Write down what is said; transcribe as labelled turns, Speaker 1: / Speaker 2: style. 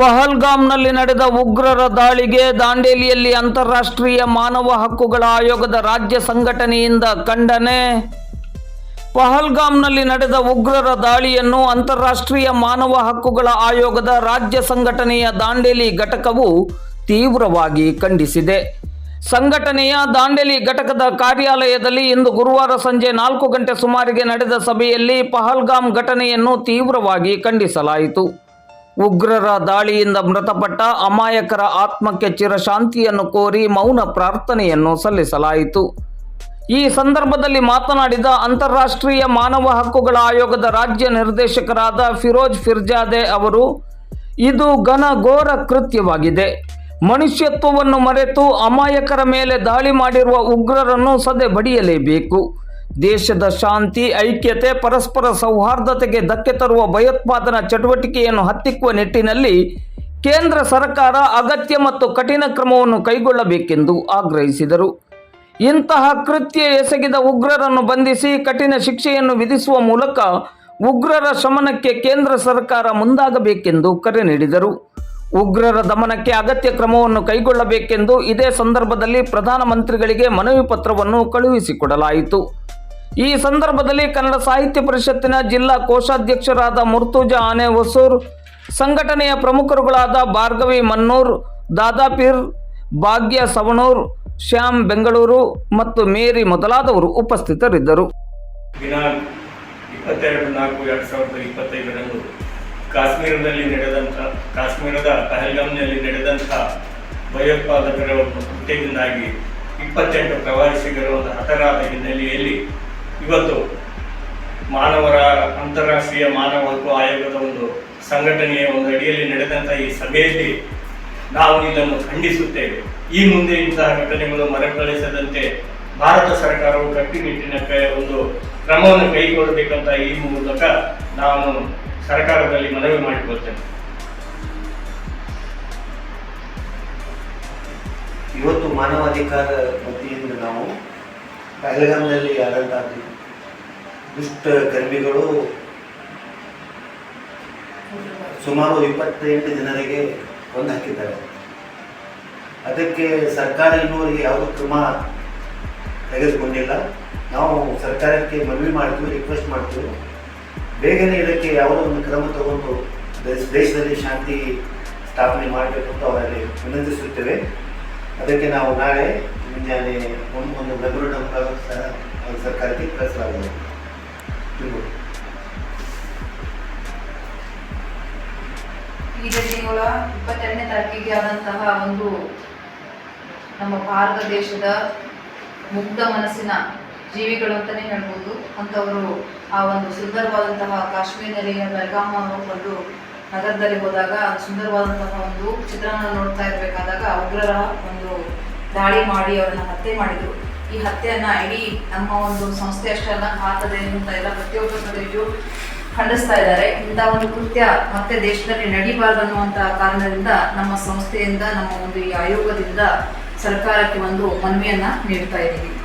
Speaker 1: ಪಹಲ್ಗಾಮ್ನಲ್ಲಿ ನಡೆದ ಉಗ್ರರ ದಾಳಿಗೆ ದಾಂಡೇಲಿಯಲ್ಲಿ ಅಂತಾರಾಷ್ಟ್ರೀಯ ಮಾನವ ಹಕ್ಕುಗಳ ಆಯೋಗದ ರಾಜ್ಯ ಸಂಘಟನೆಯಿಂದ ಖಂಡನೆ. ಪಹಲ್ಗಾಮ್ನಲ್ಲಿ ನಡೆದ ಉಗ್ರರ ದಾಳಿಯನ್ನು ಅಂತಾರಾಷ್ಟ್ರೀಯ ಮಾನವ ಹಕ್ಕುಗಳ ಆಯೋಗದ ರಾಜ್ಯ ಸಂಘಟನೆಯ ದಾಂಡೇಲಿ ಘಟಕವು ತೀವ್ರವಾಗಿ ಖಂಡಿಸಿದೆ. ಸಂಘಟನೆಯ ದಾಂಡೇಲಿ ಘಟಕದ ಕಾರ್ಯಾಲಯದಲ್ಲಿ ಇಂದು ಗುರುವಾರ ಸಂಜೆ ನಾಲ್ಕು ಗಂಟೆ ಸುಮಾರಿಗೆ ನಡೆದ ಸಭೆಯಲ್ಲಿ ಪಹಲ್ಗಾಮ್ ಘಟನೆಯನ್ನು ತೀವ್ರವಾಗಿ ಖಂಡಿಸಲಾಯಿತು. ಉಗ್ರರ ದಾಳಿಯಿಂದ ಮೃತಪಟ್ಟ ಅಮಾಯಕರ ಆತ್ಮಕ್ಕೆ ಚಿರಶಾಂತಿಯನ್ನು ಕೋರಿ ಮೌನ ಪ್ರಾರ್ಥನೆಯನ್ನು ಸಲ್ಲಿಸಲಾಯಿತು. ಈ ಸಂದರ್ಭದಲ್ಲಿ ಮಾತನಾಡಿದ ಅಂತಾರಾಷ್ಟ್ರೀಯ ಮಾನವ ಹಕ್ಕುಗಳ ಆಯೋಗದ ರಾಜ್ಯ ನಿರ್ದೇಶಕರಾದ ಫಿರೋಜ್ ಫಿರ್ಜಾದೆ ಅವರು, ಇದು ಘನಘೋರ ಕೃತ್ಯವಾಗಿದೆ. ಮನುಷ್ಯತ್ವವನ್ನು ಮರೆತು ಅಮಾಯಕರ ಮೇಲೆ ದಾಳಿ ಮಾಡಿರುವ ಉಗ್ರರನ್ನು ಸದೆ ಬಡಿಯಲೇಬೇಕು ದೇಶದ ಶಾಂತಿ, ಐಕ್ಯತೆ, ಪರಸ್ಪರ ಸೌಹಾರ್ದತೆಗೆ ಧಕ್ಕೆ ತರುವ ಭಯೋತ್ಪಾದನಾ ಚಟುವಟಿಕೆಯನ್ನು ಹತ್ತಿಕ್ಕುವ ನಿಟ್ಟಿನಲ್ಲಿ ಕೇಂದ್ರ ಸರ್ಕಾರ ಅಗತ್ಯ ಮತ್ತು ಕಠಿಣ ಕ್ರಮವನ್ನು ಕೈಗೊಳ್ಳಬೇಕೆಂದು ಆಗ್ರಹಿಸಿದರು. ಇಂತಹ ಕೃತ್ಯ ಎಸಗಿದ ಉಗ್ರರನ್ನು ಬಂಧಿಸಿ ಕಠಿಣ ಶಿಕ್ಷೆಯನ್ನು ವಿಧಿಸುವ ಮೂಲಕ ಉಗ್ರರ ಶಮನಕ್ಕೆ ಕೇಂದ್ರ ಸರ್ಕಾರ ಮುಂದಾಗಬೇಕೆಂದು ಕರೆ ನೀಡಿದರು. ಉಗ್ರರ ದಮನಕ್ಕೆ ಅಗತ್ಯ ಕ್ರಮವನ್ನು ಕೈಗೊಳ್ಳಬೇಕೆಂದು ಇದೇ ಸಂದರ್ಭದಲ್ಲಿ ಪ್ರಧಾನಮಂತ್ರಿಗಳಿಗೆ ಮನವಿ ಪತ್ರವನ್ನು ಕಳುಹಿಸಿಕೊಡಲಾಯಿತು. ಈ ಸಂದರ್ಭದಲ್ಲಿ ಕನ್ನಡ ಸಾಹಿತ್ಯ ಪರಿಷತ್ತಿನ ಜಿಲ್ಲಾ ಕೋಶಾಧ್ಯಕ್ಷರಾದ ಮುರ್ತುಜಾ ಆನೆ ಹೊಸೂರ್, ಸಂಘಟನೆಯ ಪ್ರಮುಖರುಗಳಾದ ಭಾರ್ಗವಿ ಮನ್ನೂರ್, ದಾದಾಪೀರ್, ಭಾಗ್ಯ ಸವಣೂರ್, ಶ್ಯಾಮ್ ಬೆಂಗಳೂರು ಮತ್ತು ಮೇರಿ ಮೊದಲಾದವರು ಉಪಸ್ಥಿತರಿದ್ದರು.
Speaker 2: ಕಾಶ್ಮೀರದಲ್ಲಿ ನಡೆದಂಥ, ಕಾಶ್ಮೀರದ ಪಹಲ್ಗಾಮ್ನಲ್ಲಿ ನಡೆದಂಥ ಭಯೋತ್ಪಾದಕರ ಕೃತ್ಯದಿಂದಾಗಿ ಇಪ್ಪತ್ತೆಂಟು ಪ್ರವಾಸಿಗರು ಹತರಾದ ಹಿನ್ನೆಲೆಯಲ್ಲಿ ಇವತ್ತು ಮಾನವರ ಅಂತಾರಾಷ್ಟ್ರೀಯ ಮಾನವ ಹಕ್ಕು ಆಯೋಗದ ಒಂದು ಸಂಘಟನೆಯ ಒಂದು ಅಡಿಯಲ್ಲಿ ನಡೆದಂಥ ಈ ಸಭೆಯಲ್ಲಿ ನಾವು ಇದನ್ನು ಖಂಡಿಸುತ್ತೇವೆ. ಈ ಮುಂದೆ ಇಂತಹ ಘಟನೆಗಳು ಮರುಕಳಿಸದಂತೆ ಭಾರತ ಸರ್ಕಾರವು ಕಟ್ಟುನಿಟ್ಟಿನ ಒಂದು ಕ್ರಮವನ್ನು ಕೈಗೊಳ್ಳಬೇಕಂತ ಈ ಮೂಲಕ ನಾನು ಸರ್ಕಾರದಲ್ಲಿ ಮನವಿ ಮಾಡಿಕೊಳ್ತೇನೆ.
Speaker 3: ಇವತ್ತು ಮಾನವಾಧಿಕಾರ ವತಿಯಿಂದ ನಾವು ಪಹಲ್ಗಾಮ್ನಲ್ಲಿ ಆದಂತಹ ದುಷ್ಟ ಕರ್ಮಿಗಳು ಸುಮಾರು ಇಪ್ಪತ್ತೆಂಟು ಜನರಿಗೆ ಕೊಂದು ಹಾಕಿದ್ದಾರೆ. ಅದಕ್ಕೆ ಸರ್ಕಾರ ಇನ್ನೂವರೆಗೆ ಯಾವುದೂ ಕ್ರಮ ತೆಗೆದುಕೊಂಡಿಲ್ಲ. ನಾವು ಸರ್ಕಾರಕ್ಕೆ ಮನವಿ ಮಾಡ್ತೀವಿ ರಿಕ್ವೆಸ್ಟ್ ಮಾಡ್ತೀವಿ. ಬೇಗನೆ ಇದಕ್ಕೆ ಯಾವುದೋ ಒಂದು ಕ್ರಮ ತಗೊಂಡು ದೇಶ ದೇಶದಲ್ಲಿ ಶಾಂತಿ ಸ್ಥಾಪನೆ ಮಾಡಬೇಕು ಅಂತ ಅವರಲ್ಲಿ ವಿನಂತಿಸುತ್ತೇವೆ. ಅದಕ್ಕೆ ನಾವು ನಾಳೆ ಮುಂಜಾನೆ ಒಂದು ಒಂದು ಮೆಮೊರಂಡಮ್ ಸಹ ಸರ್ಕಾರಕ್ಕೆ ಕಳಿಸಲಾಗಿದೆ ಇದು.
Speaker 4: ತಿಂಗಳ ಇಪ್ಪತ್ತೆರಡನೇ ತಾರೀಕಿಗೆ ಆದಂತಹ ಒಂದು ನಮ್ಮ ಭಾರತ ದೇಶದ ಮುಗ್ಧ ಮನಸ್ಸಿನ ಜೀವಿಗಳು ಅಂತಲೇ ಹೇಳ್ಬೋದು ಅಂಥವರು ಆ ಒಂದು ಸುಂದರವಾದಂತಹ ಕಾಶ್ಮೀರದಲ್ಲಿ ಬೆಳಗಾಮ ಒಂದು ನಗರದಲ್ಲಿ ಹೋದಾಗ ಸುಂದರವಾದಂತಹ ಒಂದು ಚಿತ್ರಣ ನೋಡ್ತಾ ಇರಬೇಕಾದಾಗ ಉಗ್ರರ ಒಂದು ದಾಳಿ ಮಾಡಿ ಅವರನ್ನ ಹತ್ಯೆ ಮಾಡಿದರು. ಈ ಹತ್ಯೆಯನ್ನ ಇಡೀ ನಮ್ಮ ಒಂದು ಸಂಸ್ಥೆ ಅಷ್ಟೇ ಅಲ್ಲ ಅಂತ ಎಲ್ಲ ಪ್ರತಿಯೊಬ್ಬ ಸದಸ್ಯರು ಖಂಡಿಸ್ತಾ ಇದ್ದಾರೆ. ಇಂಥ ಒಂದು ಕೃತ್ಯ ಮತ್ತೆ ದೇಶದಲ್ಲಿ ನಡೀಬಾರದು ಅನ್ನುವಂಥ ಕಾರಣದಿಂದ ನಮ್ಮ ಸಂಸ್ಥೆಯಿಂದ, ನಮ್ಮ ಒಂದು ಈ ಆಯೋಗದಿಂದ ಸರ್ಕಾರಕ್ಕೆ ಒಂದು ಮನವಿಯನ್ನ ನೀಡ್ತಾ ಇದ್ದೀವಿ.